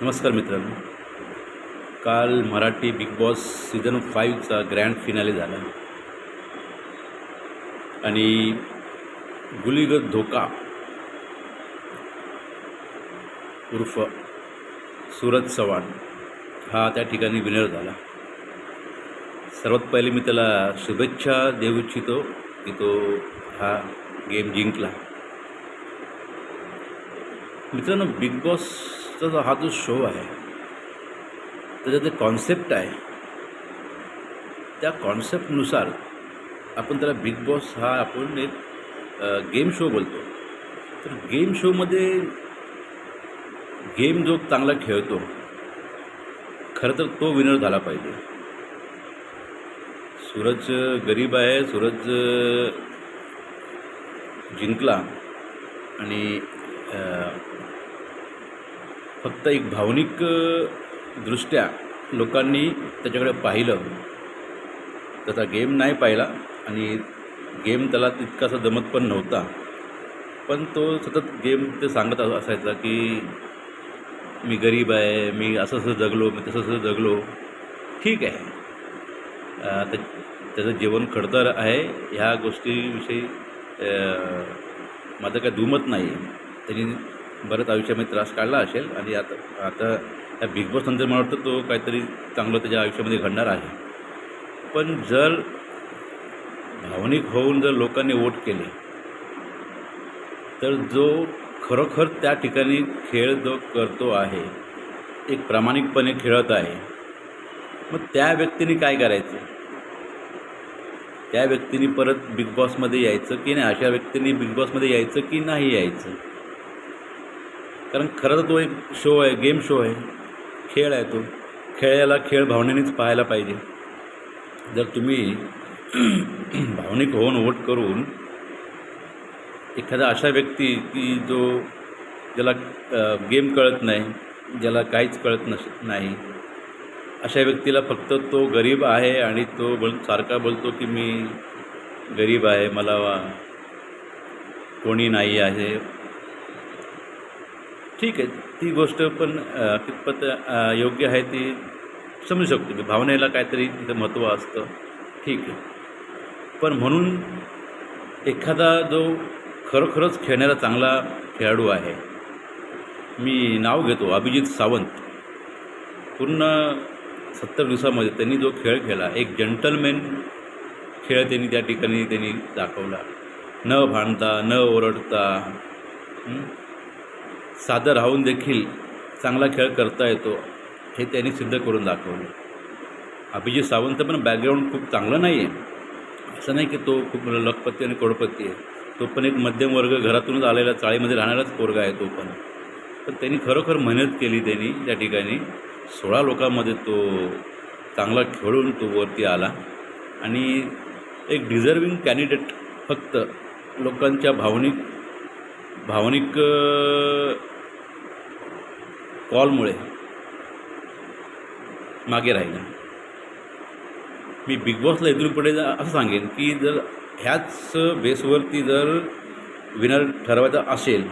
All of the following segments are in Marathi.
नमस्कार मित्रांनो. काल मराठी बिग बॉस सीझन फाईव्हचा ग्रँड फिनाले झाला. आणि गुलीगत धोका उर्फ सूरज चव्हाण हा त्या ठिकाणी विनर झाला. सर्वात पहिले मी त्याला शुभेच्छा देऊ इच्छितो की तो हा गेम जिंकला. मित्रांनो बिग बॉस जो हा जो शो आहे त्याचा जे कॉन्सेप्ट आहे त्या कॉन्सेप्टनुसार आपण त्याला बिग बॉस हा आपण एक गेम शो बोलतो. तर गेम शोमध्ये गेम जो चांगला खेळतो खरं तर तो विनर झाला पाहिजे. सूरज गरीब आहे सूरज जिंकला आणि फक्त एक भावनिक दृष्ट्या लोकांनी त्याच्याकडे पाहिलं. त्याचा गेम नाही पाहिला आणि गेम त्याला तितकासा जमत पण नव्हता. पण तो सतत गेम ते सांगत असायचा की मी गरीब आहे मी असं असं जगलो मी तसं तसं जगलो. ठीक आहे. त्या त्याचं जीवन खडतर आहे ह्या गोष्टीविषयी माझं काय दुमत नाही त्यांनी बरंच आयुष्यामध्ये त्रास काढला असेल आणि आता आता या बिग बॉस नंतर मला वाटतं तो काहीतरी चांगलं त्याच्या आयुष्यामध्ये घडणार आहे. पण जर भावनिक होऊन जर लोकांनी वोट केले तर जो खरोखर त्या ठिकाणी खेळ जो करतो आहे एक प्रामाणिकपणे खेळत आहे मग त्या व्यक्तीने काय करायचं? त्या व्यक्तीने परत बिग बॉसमध्ये यायचं की नाही? अशा व्यक्तीने बिग बॉसमध्ये यायचं की नाही यायचं? कारण खरं तर तो एक शो आहे गेम शो आहे. खेळ आहे तो. खेळायला खेळ भावनेनेच पाहायला पाहिजे. जर तुम्ही भावनिक होऊन वोट करून एखादा अशा व्यक्ती की जो ज्याला गेम कळत नाही ज्याला काहीच कळत नस नाही अशा व्यक्तीला फक्त तो गरीब आहे आणि तो बोल सारखा बोलतो की मी गरीब आहे मला वा- कोणी नाही आहे. ठीक आहे ती गोष्ट पण कितपत योग्य आहे ती समजू शकतो. मी भावनेला काहीतरी तिथं महत्त्व असतं. ठीक आहे. पण म्हणून एखादा जो खरोखरच खेळणारा चांगला खेळाडू आहे मी नाव घेतो अभिजित सावंत. पूर्ण सत्तर दिवसामध्ये त्यांनी जो खेळ खेळला एक जंटलमॅन खेळ त्यांनी त्या ठिकाणी त्यांनी दाखवला. न भांडता न ओरडता साधं राहून देखील चांगला खेळ करता येतो हे त्यांनी सिद्ध करून दाखवलं. अभिजित सावंत पण बॅकग्राऊंड खूप चांगलं नाही आहे असं नाही की तो खूप म्हणजे लखपती आणि कोडपती आहे. तो पण एक मध्यम वर्ग घरातूनच आलेला चाळीमध्ये राहणाराच पोरगा आहे तो पण. पण त्यांनी खरोखर मेहनत केली त्यांनी त्या ठिकाणी. सोळा लोकांमध्ये तो चांगला खेळून तो वरती आला. आणि एक डिझर्विंग कॅन्डिडेट फक्त लोकांच्या भावनिक भावनिक कॉलमुळे मागे राहिला. मी बिग बॉसला इथून पुढे असं सांगेन की जर ह्याच बेसवरती जर विनर ठरवायचा असेल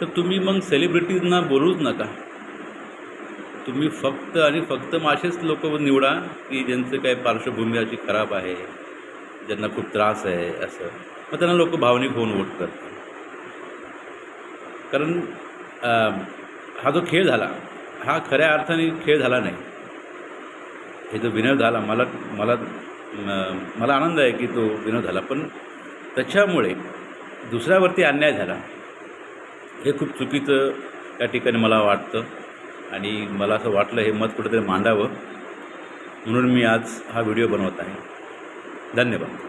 तर तुम्ही मग सेलिब्रिटीजना बोलूच नका. तुम्ही फक्त आणि फक्त मासेच असेच लोक निवडा की ज्यांचं काय पार्श्वभूमी अशी खराब आहे ज्यांना खूप त्रास आहे असं. मग त्यांना लोक भावनिक होऊन वोट करतात. कारण हा जो खेळ झाला हा खऱ्या अर्थाने खेळ झाला नाही. हे जो विनर झाला मला मला मला आनंद आहे की तो विनर झाला. पण त्याच्यामुळे दुसऱ्यावरती अन्याय झाला हे खूप चुकीचं त्या ठिकाणी मला वाटतं. आणि मला असं वाटलं हे मत कुठेतरी मांडावं. म्हणून मी आज हा व्हिडिओ बनवत आहे. धन्यवाद.